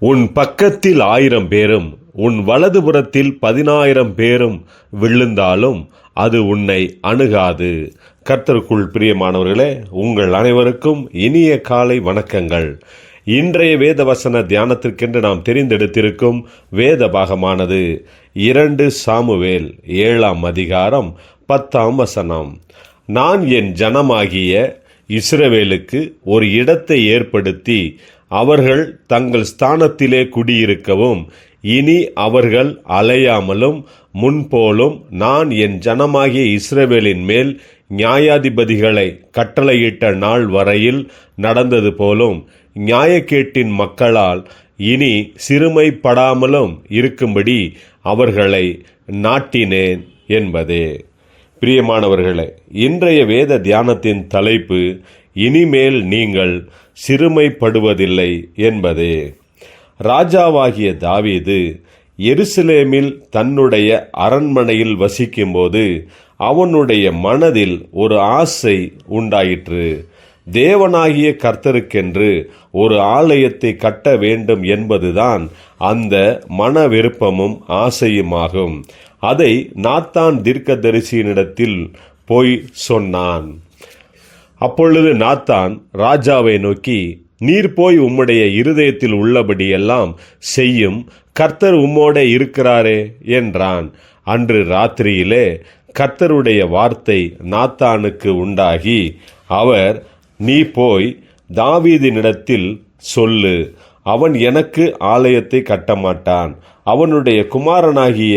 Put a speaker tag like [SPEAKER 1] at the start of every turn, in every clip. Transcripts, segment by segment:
[SPEAKER 1] உன் பக்கத்தில் ஆயிரம் பேரும் உன் வலதுபுறத்தில் பதினாயிரம் பேரும் விழுந்தாலும் அது உன்னை அணுகாது. கர்த்தருக்குள் பிரியமானவர்களே உங்கள் அனைவருக்கும் இனிய காலை வணக்கங்கள். இன்றைய வேத வசன தியானத்திற்கென்று நாம் தெரிந்தெடுத்திருக்கும் வேத பாகமானது இரண்டு சாமுவேல் ஏழாம் அதிகாரம் பத்தாம் வசனம். நான் என் ஜனமாகிய இஸ்ரவேலுக்கு ஒரு இடத்தை ஏற்படுத்தி அவர்கள் தங்கள் ஸ்தானத்திலே குடியிருக்கவும் இனி அவர்கள் அலையாமலும் முன்போலும் நான் என் ஜனமாகிய இஸ்ரவேலின் மேல் நியாயாதிபதிகளை கட்டளையிட்ட நாள் வரையில் நடந்தது போலும் நியாயக்கேட்டின் மக்களால் இனி சிறுமைப்படாமலும் இருக்கும்படி அவர்களை நாட்டினேன் என்பதே. பிரியமானவர்களே இன்றைய வேத தியானத்தின் தலைப்பு இனிமேல் நீங்கள் சிறுமைப்படுவதில்லை என்பதே. ராஜாவாகிய தாவீது எருசலேமில் தன்னுடைய அரண்மனையில் வசிக்கும்போது அவனுடைய மனதில் ஒரு ஆசை உண்டாயிற்று. தேவனாகிய கர்த்தருக்கென்று ஒரு ஆலயத்தை கட்ட வேண்டும் என்பதுதான் அந்த மன விருப்பமும் ஆசையுமாகும். அதை நாத்தான் தீர்க்கதரிசியினிடத்தில் போய் சொன்னான். அப்பொழுது நாத்தான் ராஜாவை நோக்கி நீர் போய் உம்முடைய இருதயத்தில் உள்ளபடியெல்லாம் செய்யும். கர்த்தர் உம்மோட இருக்கிறாரே என்றான். அன்று ராத்திரியிலே கர்த்தருடைய வார்த்தை நாத்தானுக்கு உண்டாகி அவர் நீ போய் தாவீதினிடத்தில் சொல்லு. அவன் எனக்கு ஆலயத்தை கட்டமாட்டான். அவனுடைய குமாரனாகிய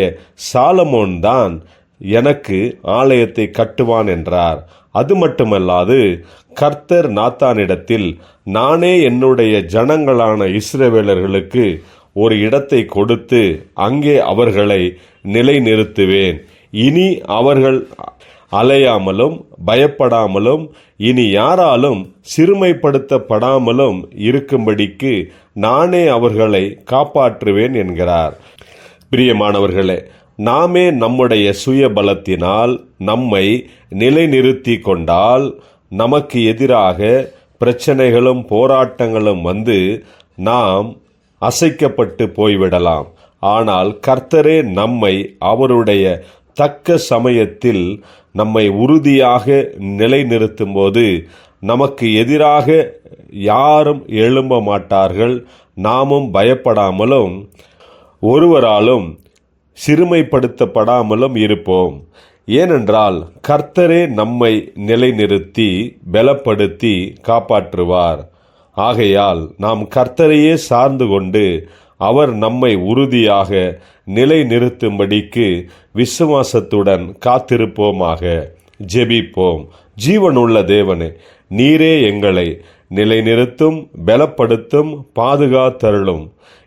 [SPEAKER 1] சாலமோன் தான் எனக்கு ஆலயத்தை கட்டுவான் என்றார். அது மட்டுமல்லாது கர்த்தர் நாத்தானிடத்தில் நானே என்னுடைய ஜனங்களான இஸ்ரவேலர்களுக்கு ஒரு இடத்தை கொடுத்து அங்கே அவர்களை நிலைநிறுத்துவேன். இனி அவர்கள் அலையாமலும் பயப்படாமலும் இனி யாராலும் சிறுமைப்படுத்தப்படாமலும் இருக்கும்படிக்கு நானே அவர்களை காப்பாற்றுவேன் என்கிறார். பிரியமானவர்களே நாமே நம்முடைய சுய பலத்தினால் நம்மை நிலைநிறுத்தி கொண்டால் நமக்கு எதிராக பிரச்சனைகளும் போராட்டங்களும் வந்து நாம் அசைக்கப்பட்டு போய்விடலாம். ஆனால் கர்த்தரே நம்மை அவருடைய தக்க சமயத்தில் நம்மை உறுதியாக நிலைநிறுத்தும் போது நமக்கு எதிராக யாரும் எழும்ப மாட்டார்கள். நாமும் பயப்படாமலும் ஒருவராலும் சிறுமைப்படுத்தப்படாமலும் இருப்போம். ஏனென்றால் கர்த்தரே நம்மை நிலைநிறுத்தி பலப்படுத்தி காப்பாற்றுவார். ஆகையால் நாம் கர்த்தரையே சார்ந்து கொண்டு அவர் நம்மை உறுதியாக நிலைநிறுத்தும்படிக்கு விசுவாசத்துடன் காத்திருப்போமாக. ஜெபிப்போம். ஜீவனுள்ள தேவனே நீரே எங்களை நிலைநிறுத்தும் பலப்படுத்தும் பாதுகாத்தருளும்.